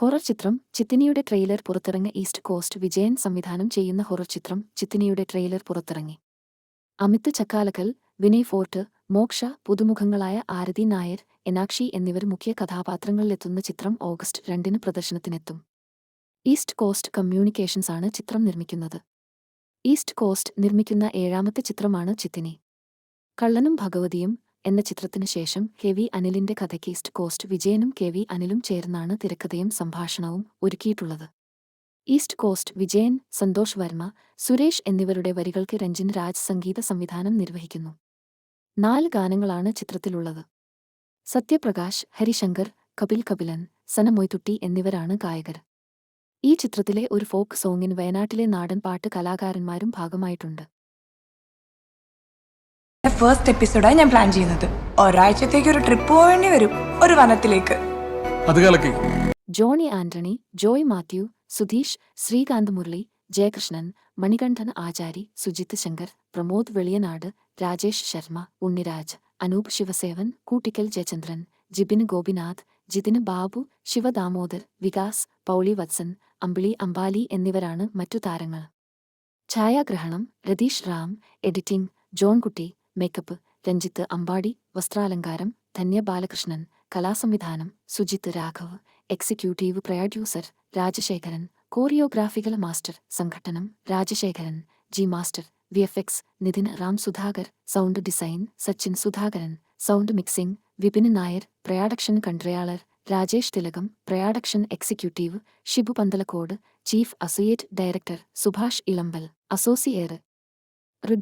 Horror ചിത്രം ചിത്തിനിയുടെ trailer പുറത്തിറങ്ങി ഈസ്റ്റ് കോസ്റ്റ് വിജയൻ സംവിധാനം ചെയ്യുന്ന ഹൊറർ ചിത്രം ചിത്തിനിയുടെ ട്രെയിലർ പുറത്തിറങ്ങി. അമിത് ചക്കാലക്കൽ വിനയ് ഫോർട്ട് മോക്ഷ പുതുമുഖങ്ങളായ ആരതി നായർ എനാക്ഷി എന്നിവർ മുഖ്യ കഥാപാത്രങ്ങളിലെത്തുന്ന ചിത്രം ഓഗസ്റ്റ് രണ്ടിന് പ്രദർശനത്തിനെത്തും. ഈസ്റ്റ് കോസ്റ്റ് കമ്മ്യൂണിക്കേഷൻസ് ആണ് ചിത്രം നിർമ്മിക്കുന്നത്. ഈസ്റ്റ് കോസ്റ്റ് നിർമ്മിക്കുന്ന ഏഴാമത്തെ ചിത്രമാണ് ചിത്തിനി. കള്ളനും ഭഗവതിയും എന്ന ചിത്രത്തിനു ശേഷം കെ വി അനിലിന്റെ കഥയ്ക്ക് ഈസ്റ്റ് കോസ്റ്റ് വിജയനും കെ വി അനിലും ചേർന്നാണ് തിരക്കഥയും സംഭാഷണവും ഒരുക്കിയിട്ടുള്ളത്. ഈസ്റ്റ് കോസ്റ്റ് വിജയൻ സന്തോഷ് വർമ്മ സുരേഷ് എന്നിവരുടെ വരികൾക്ക് രഞ്ജിൻ രാജ് സംഗീത സംവിധാനം നിർവഹിക്കുന്നു. നാല് ഗാനങ്ങളാണ് ചിത്രത്തിലുള്ളത്. സത്യപ്രകാശ് ഹരിശങ്കർ കപിൽ കപിലൻ സനമൊയ്തുട്ടി എന്നിവരാണ് ഗായകർ. ഈ ചിത്രത്തിലെ ഒരു ഫോക്ക് സോങ്ങിന് വയനാട്ടിലെ നാടൻ പാട്ട് കലാകാരന്മാരും ഭാഗമായിട്ടുണ്ട്. ഫസ്റ്റ് എപ്പിസോഡാണ് ഞാൻ പ്ലാൻ ചെയ്യുന്നത് ഒരാഴ്ചത്തേക്ക് ഒരു ട്രിപ്പ് പോകേണ്ടി വരും. ഒരു വനത്തിലേക്ക്. അത് കലക്കി. ജോണി ആന്റണി ജോയ് മാത്യു സുധീഷ് ശ്രീകാന്ത് മുരളി ജയകൃഷ്ണൻ മണികണ്ഠൻ ആചാരി സുജിത് ശങ്കർ പ്രമോദ് വെളിയനാട് രാജേഷ് ശർമ്മ ഉണ്ണിരാജ് അനൂപ് ശിവസേവൻ കൂട്ടിക്കൽ ജയചന്ദ്രൻ ജിബിൻ ഗോപിനാഥ് ജിതിന് ബാബു ശിവദാമോദർ വികാസ് പൗളി വത്സൻ അമ്പിളി അംബാലി എന്നിവരാണ് മറ്റു താരങ്ങൾ. ഛായാഗ്രഹണം രതീഷ് റാം എഡിറ്റിംഗ് ജോൺകുട്ടി മേക്കപ്പ് രഞ്ജിത്ത് അമ്പാടി വസ്ത്രാലങ്കാരം ധന്യ ബാലകൃഷ്ണൻ കലാസംവിധാനം സുജിത്ത് രാഘവ് എക്സിക്യൂട്ടീവ് പ്രൊഡ്യൂസർ രാജശേഖരൻ കോറിയോഗ്രാഫികൾ master സംഘടനം Rajasekharan G master V F X Nithin Ram Sudhakar sound design Sachin Sudhakaran sound mixing Vipin Nair production controller Rajesh Thilakam production executive Shibu Panthalakode chief associate director Subhash Elampal associate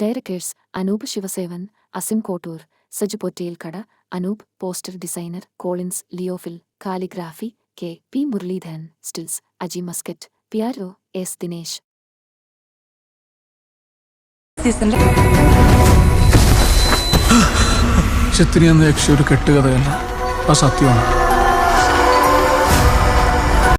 directors Anoop Sivasevan Asim Kottoor Saju Pottelkada Anoop poster designer Collins Leophil calligraphy K P Muraleedharan stills Aji Muscat PRO S Dinesh Chhetri എന്ന യക്ഷ ഒരു കെട്ടുകഥയല്ല അസത്യമാണ് സത്യമാണ്